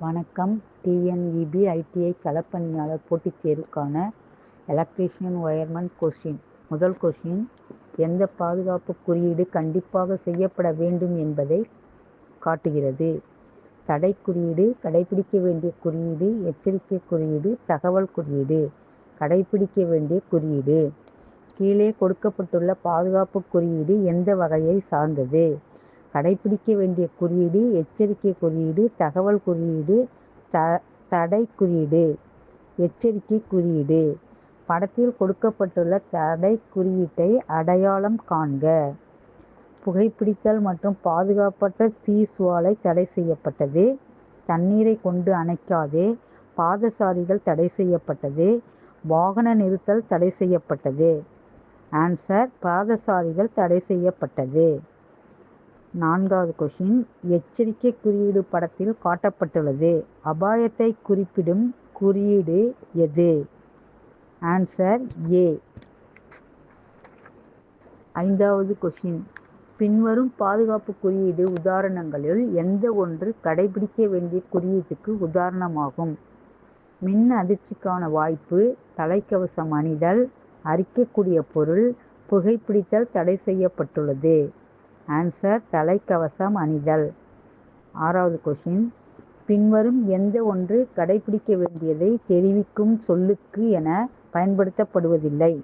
வணக்கம். TNEB ITI களப்பணியாளர் போட்டித் தேர்வுக்கான எலக்ட்ரீஷியன் ஒயர்மன் கொஸ்டின் முதல் கொஸ்டின் எந்த பாதுகாப்பு குறியீடு கண்டிப்பாக செய்யப்பட வேண்டும் என்பதை காட்டுகிறது. தடை குறியீடு கடைபிடிக்க வேண்டிய குறியீடு எச்சரிக்கை குறியீடு தகவல் குறியீடு கடைபிடிக்க வேண்டிய குறியீடு. கீழே கொடுக்கப்பட்டுள்ள பாதுகாப்பு குறியீடு எந்த வகையை சார்ந்தது? கடைபிடிக்க வேண்டிய குறியீடு எச்சரிக்கை குறியீடு தகவல் குறியீடு த தடை குறியீடு எச்சரிக்கை குறியீடு. படத்தில் கொடுக்கப்பட்டுள்ள தடை குறியீட்டை அடையாளம் காண்க. புகைப்பிடித்தல் மற்றும் பாதுகாப்பற்ற தீ சுவாலை தடை செய்யப்பட்டது. தண்ணீரை கொண்டு அணைக்காதே. பாதசாரிகள் தடை செய்யப்பட்டது. வாகன நிறுத்தல் தடை செய்யப்பட்டது. ஆன்சர் பாதசாரிகள் தடை செய்யப்பட்டது. நான்காவது கொஷின் எச்சரிக்கை குறியீடு படத்தில் காட்டப்பட்டுள்ளது. அபாயத்தை குறிப்பிடும் குறியீடு எது? ஆன்சர் ஏ ஐந்தாவது கொஷின் பின்வரும் பாதுகாப்பு குறியீடு உதாரணங்களில் எந்த ஒன்று கடைபிடிக்க வேண்டிய குறியீட்டுக்கு உதாரணமாகும்? மின் அதிர்ச்சிக்கான வாய்ப்பு தலைக்கவசம் அணிதல் அரிக்கக்கூடிய பொருள் புகைப்பிடித்தல் தடை செய்யப்பட்டுள்ளது. ஆன்சர் தலைக்கவசம் அணிதல். ஆறாவது கொஷின் பின்வரும் எந்த ஒன்று கடைபிடிக்க வேண்டியதை தெரிவிக்கும் சொல்லுக்கு என பயன்படுத்தப்படுவதில்லை.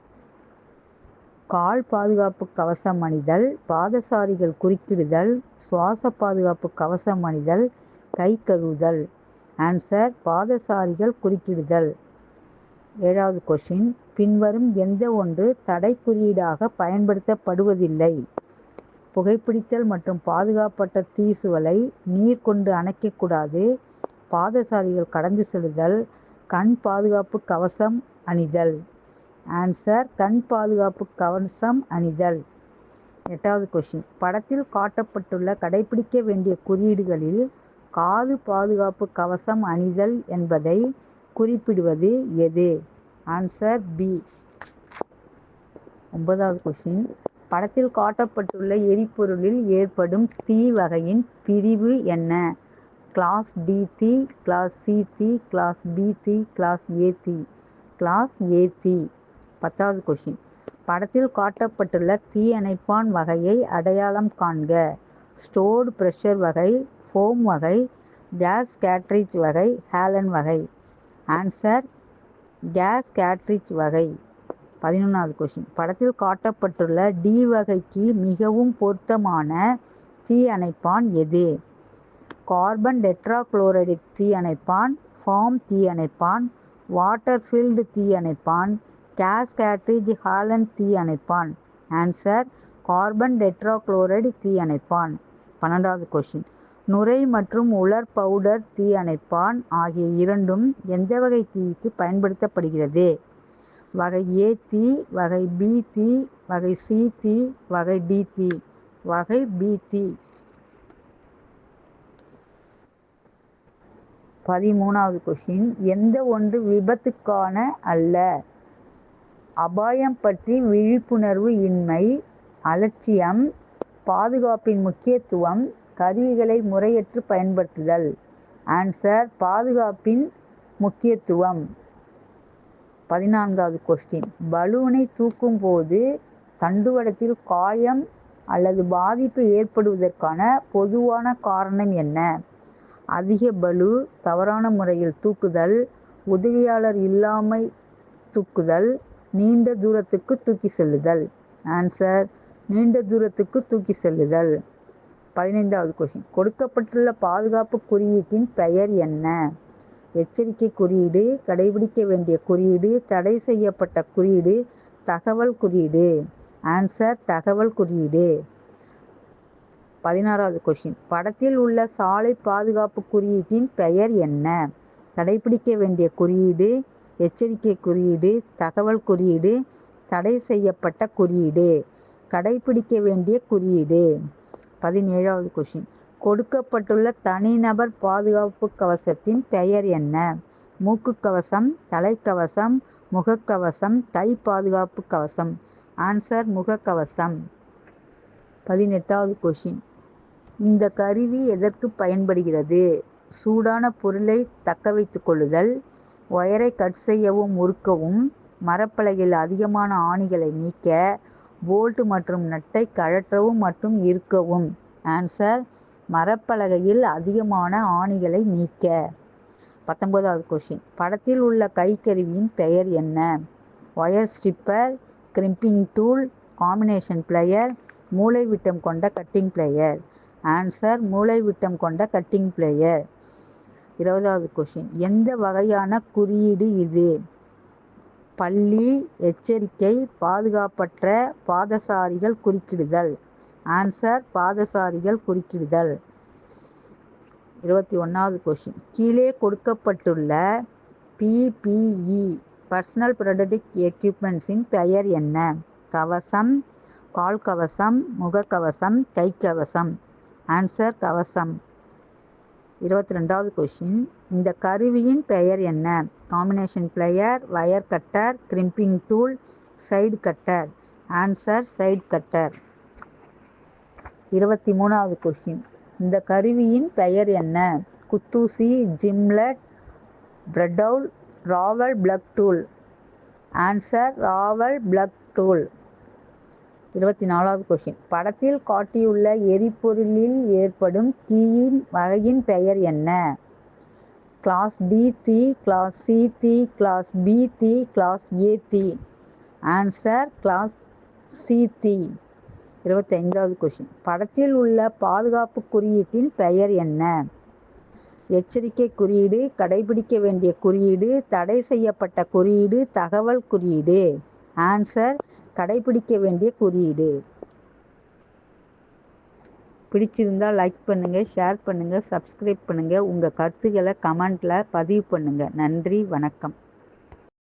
கால் பாதுகாப்பு கவசம் அணிதல் பாதசாரிகள் குறுக்கிடுதல் சுவாச பாதுகாப்பு கவசம் அணிதல் கை கழுவுதல். ஆன்சர் பாதசாரிகள் குறுக்கிடுதல். ஏழாவது கொஷின் பின்வரும் எந்த ஒன்று தடை குறியீடாக பயன்படுத்தப்படுவதில்லை. புகைப்பிடித்தல் மற்றும் பாதுகாப்பட்ட தீசுவலை நீர் கொண்டு அணைக்கக்கூடாது பாதசாரிகள் கடந்து செல்லுதல் கண் பாதுகாப்பு கவசம் அணிதல். ஆன்சர் கண் பாதுகாப்பு கவசம் அணிதல். எட்டாவது கொஷின் படத்தில் காட்டப்பட்டுள்ள கடைபிடிக்க வேண்டிய குறியீடுகளில் காது பாதுகாப்பு கவசம் அணிதல் என்பதை குறிப்பிடுவது எது? ஆன்சர் பி ஒன்பதாவது கொஷின் படத்தில் காட்டப்பட்டுள்ள எரிபொருளில் ஏற்படும் தீ வகையின் பிரிவு என்ன? கிளாஸ் டி தீ கிளாஸ் சி தீ கிளாஸ் பி தீ கிளாஸ் ஏ தீ. கிளாஸ் ஏ தீ. பத்தாவது கொஷின் படத்தில் காட்டப்பட்டுள்ள தீ அணைப்பான் வகையை அடையாளம் காண்க. ஸ்டோர்டு ப்ரெஷர் வகை ஃபோம் வகை கேஸ் கேட்ரிஜ் வகை ஹேலன் வகை. ஆன்சர் கேஸ் கேட்ரிட்ஜ் வகை. பதினொன்றாவது கொஷின் படத்தில் காட்டப்பட்டுள்ள டி வகைக்கு மிகவும் பொருத்தமான தீ அணைப்பான் எது? கார்பன் டெட்ராக்ளோரைடு தீ அணைப்பான் ஃபார்ம் தீ அணைப்பான் வாட்டர் ஃபீல்டு தீ அணைப்பான் கேஸ் கேட்ரிஜ் ஹாலன் தீ அணைப்பான். ஆன்சர் கார்பன் டெட்ராக்ளோரைடு தீ அணைப்பான். பன்னெண்டாவது கொஷின் நுரை மற்றும் உலர் பவுடர் தீ அணைப்பான் ஆகிய இரண்டும் எந்த வகை தீக்கு பயன்படுத்தப்படுகிறது? வகை ஏ தீ வகை பி தீ வகை சி தீ வகை டி தீ வகை பி தீ பதிமூணாவது கொஷின் எந்த ஒன்று விபத்துக்கான அல்ல. அபாயம் பற்றி விழிப்புணர்வு இன்மை அலட்சியம் பாதுகாப்பின் முக்கியத்துவம் கருவிகளை முறையற்று பயன்படுத்துதல். ஆன்சர் பாதுகாப்பின் முக்கியத்துவம். பதினான்காவது கொஸ்டின் பலூனை தூக்கும் போது தண்டுவடத்தில் காயம் அல்லது பாதிப்பு ஏற்படுவதற்கான பொதுவான காரணம் என்ன? அதிக பலு தவறான முறையில் தூக்குதல் உதவியாளர் இல்லாமல் தூக்குதல் நீண்ட தூரத்துக்கு தூக்கி செல்லுதல். ஆன்சர் நீண்ட தூரத்துக்கு தூக்கி செல்லுதல். பதினைந்தாவது கொஸ்டின் கொடுக்கப்பட்டுள்ள பாதுகாப்பு குறியீட்டின் பெயர் என்ன? எச்சரிக்கை குறியீடு கடைபிடிக்க வேண்டிய குறியீடு தடை செய்யப்பட்ட குறியீடு தகவல் குறியீடு. ஆன்சர் தகவல் குறியீடு. பதினாறாவது கொஷின் படத்தில் உள்ள சாலை பாதுகாப்பு குறியீட்டின் பெயர் என்ன? கடைபிடிக்க வேண்டிய குறியீடு எச்சரிக்கை குறியீடு தகவல் குறியீடு தடை செய்யப்பட்ட குறியீடு. கடைபிடிக்க வேண்டிய குறியீடு. பதினேழாவது கொஷின் கொடுக்கப்பட்டுள்ள தனிநபர் பாதுகாப்பு கவசத்தின் பெயர் என்ன? மூக்கு கவசம் தலைக்கவசம் முகக்கவசம் கை பாதுகாப்பு கவசம். ஆன்சர் முகக்கவசம் பதினெட்டாவது கொஷின் இந்த கருவி எதற்கு பயன்படுகிறது? சூடான பொருளை தக்க வைத்துக் கொள்ளுதல் ஒயரை கட் செய்யவும் முறுக்கவும் மரப்பலகையில் அதிகமான ஆணிகளை நீக்க போல்ட் மற்றும் நட்டை கழற்றவும் மற்றும் இருக்கவும் ஆன்சர் மரப்பலகையில் அதிகமான ஆணிகளை நீக்க. பத்தொன்பதாவது கொஷின் படத்தில் உள்ள கைக்கருவியின் பெயர் என்ன? Wire stripper crimping tool combination plier மூளைவிட்டம் கொண்ட கட்டிங் பிளேயர் ஆன்சர் மூளைவிட்டம் கொண்ட கட்டிங் பிளேயர் இருபதாவது கொஷின் எந்த வகையான குறியீடு இது? பள்ளி எச்சரிக்கை பாதுகாப்பற்ற பாதசாரிகள் குறுக்கிடுதல். ஆன்சர் பாதசாரிகள் குறுக்கிடுதல். இருபத்தி ஒன்றாவது கொஷின் கீழே கொடுக்கப்பட்டுள்ள பிபிஇ பர்சனல் ப்ரொடக்டிக் எக்யூப்மெண்ட்ஸின் பெயர் என்ன? கவசம் கால் கவசம் முகக்கவசம் கைக்கவசம் ஆன்சர் கவசம். இருபத்தி ரெண்டாவது கொஷின் இந்த கருவியின் பெயர் என்ன? Combination plier wire cutter crimping tool side cutter answer side cutter இருபத்தி மூணாவது கொஷின் இந்த கருவியின் பெயர் என்ன? குத்தூசி gimlet bradawl rawlplug tool. Answer rawlplug tool. இருபத்தி நாலாவது கொஷின் படத்தில் காட்டியுள்ள எரிபொருளில் ஏற்படும் தீயின் வகையின் பெயர் என்ன? கிளாஸ் டி தீ கிளாஸ் சி தீ கிளாஸ் பி தீ கிளாஸ் ஏ தீ ஆன்சர் கிளாஸ் சி தீ இருபத்தி ஐந்தாவது கொஷின் படத்தில் உள்ள பாதுகாப்பு குறியீட்டின் பெயர் என்ன? எச்சரிக்கை குறியீடு கடைபிடிக்க வேண்டிய குறியீடு தடை செய்யப்பட்ட குறியீடு தகவல் குறியீடு. ஆன்சர் கடைபிடிக்க வேண்டிய குறியீடு. பிடிச்சிருந்தால் லைக் பண்ணுங்கள் ஷேர் பண்ணுங்கள் சப்ஸ்கிரைப் பண்ணுங்கள் உங்கள் கருத்துக்களை கமெண்ட்டில் பதிவு பண்ணுங்கள் நன்றி வணக்கம்.